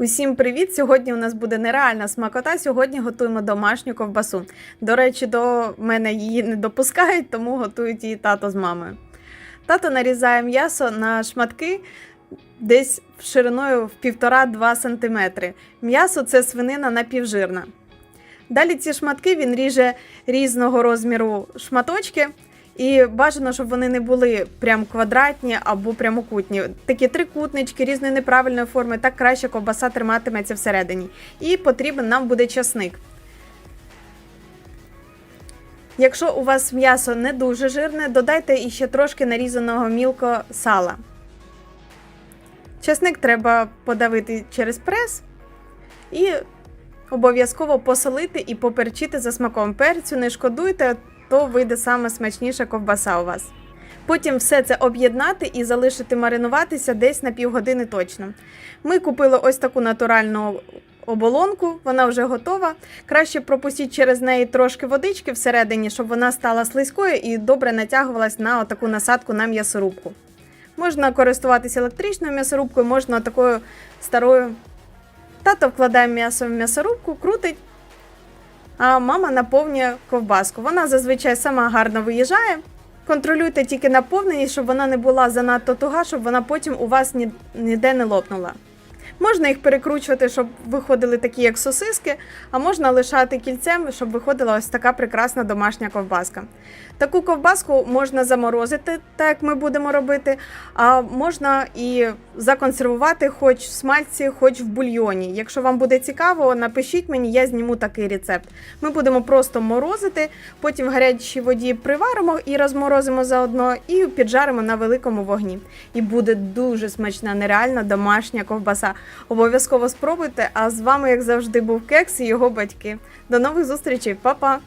Усім привіт! Сьогодні у нас буде нереальна смакота. Сьогодні готуємо домашню ковбасу. До речі, до мене її не допускають, тому готують її тато з мамою. Тато нарізає м'ясо на шматки десь шириною в 1,5-2 см. М'ясо це свинина напівжирна. Далі ці шматки він ріже різного розміру шматочки. І бажано, щоб вони не були прям квадратні або прямокутні. Такі трикутнички різної неправильної форми, так краще ковбаса триматиметься всередині. І потрібен нам буде часник. Якщо у вас м'ясо не дуже жирне, додайте іще трошки нарізаного мілко сала. Часник треба подавити через прес і обов'язково посолити і поперчити за смаком перцю. Не шкодуйте, то вийде саме смачніша ковбаса у вас. Потім все це об'єднати і залишити маринуватися десь на півгодини точно. Ми купили ось таку натуральну оболонку, вона вже готова. Краще пропустіть через неї трошки водички всередині, щоб вона стала слизькою і добре натягувалась на таку насадку на м'ясорубку. Можна користуватися електричною м'ясорубкою, можна такою старою. Тато вкладає м'ясо в м'ясорубку, крутить, а мама наповнює ковбаску. Вона зазвичай сама гарно виїжджає. Контролюйте тільки наповненість, щоб вона не була занадто туга, щоб вона потім у вас ні- ніде не лопнула. Можна їх перекручувати, щоб виходили такі, як сосиски, а можна лишати кільцем, щоб виходила ось така прекрасна домашня ковбаска. Таку ковбаску можна заморозити, так як ми будемо робити, а можна і законсервувати хоч в смальці, хоч в бульйоні. Якщо вам буде цікаво, напишіть мені, я зніму такий рецепт. Ми будемо просто морозити, потім в гарячій воді приваримо і розморозимо заодно, і піджаримо на великому вогні. І буде дуже смачна, нереальна домашня ковбаса. Обов'язково спробуйте. А з вами, як завжди, був Кекс і його батьки. До нових зустрічей, Па-па!